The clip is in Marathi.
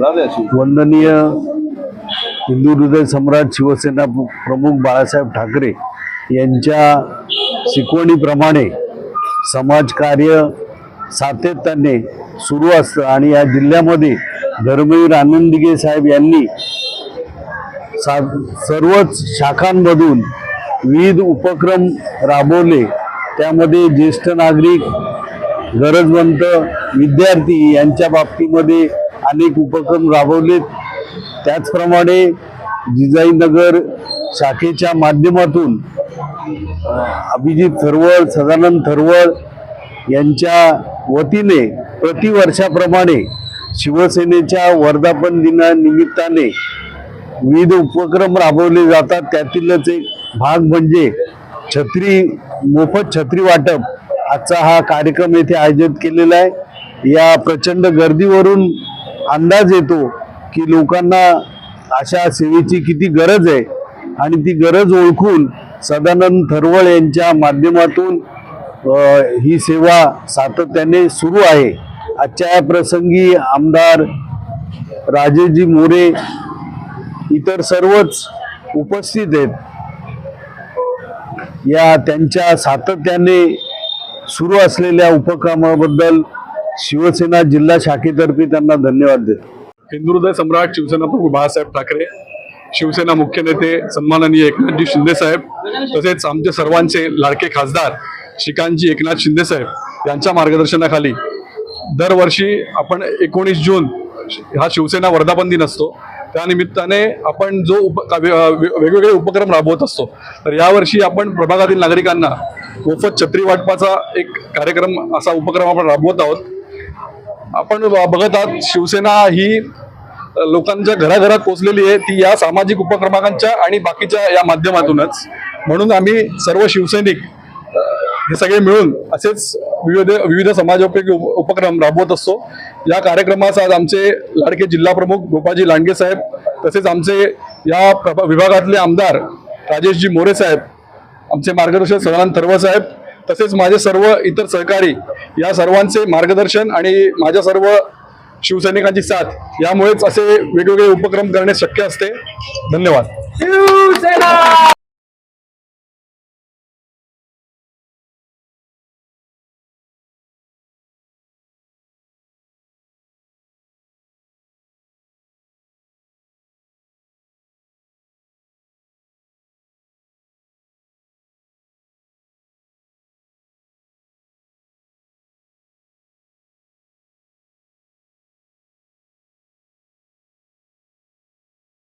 वंदनीय हिंदू हृदय सम्राट शिवसेना प्रमुख बाळासाहेब ठाकरे यांच्या शिकवणीप्रमाणे समाजकार्य सातत्याने सुरू असतं आणि या जिल्ह्यामध्ये धर्मवीर आनंदगे साहेब यांनी सा सर्वच शाखांमधून विविध उपक्रम राबवले. त्यामध्ये ज्येष्ठ नागरिक गरजवंत विद्यार्थी यांच्या बाबतीमध्ये अनेक उपक्रम राबवलेत. त्याचप्रमाणे जिजाईनगर शाखेच्या माध्यमातून अभिजित थरवळ सदानंद थरवळ यांच्या वतीने प्रतिवर्षाप्रमाणे शिवसेनेच्या वर्धापन दिनानिमित्ताने विविध उपक्रम राबवले जातात. त्यातीलच एक भाग म्हणजे छत्री मोफत छत्री वाटप. आजचा हा कार्यक्रम येथे आयोजित केलेला आहे. या प्रचंड गर्दीवरून अंदाज येतो की लोकांना अशा सेवेची किती गरज आहे. आणि ती गरज ओळखून सदानंद थरवळ यांच्या माध्यमातून ही सेवा सातत्याने सुरू आहे. आजच्या या प्रसंगी आमदार राजेजी मोरे इतर सर्वच उपस्थित आहेत. या त्यांच्या सातत्याने सुरू असलेल्या उपक्रमाबद्दल शिवसेना जिल्हा शाखेतर्फे त्यांना धन्यवाद देतो. हिंदुहृदय सम्राट शिवसेना प्रमुख बाळासाहेब ठाकरे शिवसेना मुख्य नेते सन्माननीय एकनाथजी शिंदे साहेब तसेच आमचे सर्वांचे लाडके खासदार श्रीकांतजी एकनाथ शिंदे साहेब यांच्या मार्गदर्शनाखाली दरवर्षी आपण एकोणीस जून हा शिवसेना वर्धापन दिन असतो. त्यानिमित्ताने आपण जो उप का- वेगवेगळे उपक्रम राबवत असतो तर यावर्षी आपण प्रभागातील नागरिकांना मोफत छत्री वाटपाचा एक कार्यक्रम असा उपक्रम आपण राबवत आहोत. आपण बघत आहात शिवसेना ही लोकांच्या घराघरात पोचलेली आहे. ती या सामाजिक उपक्रमांच्या आणि बाकीच्या या माध्यमातूनच. म्हणून आम्ही सर्व शिवसैनिक हे सगळे मिळून असेच विविध विविध समाजोपयोगी उप- उपक्रम राबवत असतो. या कार्यक्रमास आज आमचे लाडके जिल्हा प्रमुख गोपाजी लांडगे साहेब तसेच आमचे या प्रभा- विभागातले आमदार राजेशजी मोरे साहेब आमचे मार्गदर्शक सदानंद थर्व साहेब तसेच माझे सर्व इतर सहकारी या सर्वांचे मार्गदर्शन आणि माझ्या सर्व शिवसैनिकांची साथ यामुळेच असे वेगवेगळे उपक्रम करणे शक्य असते. धन्यवाद.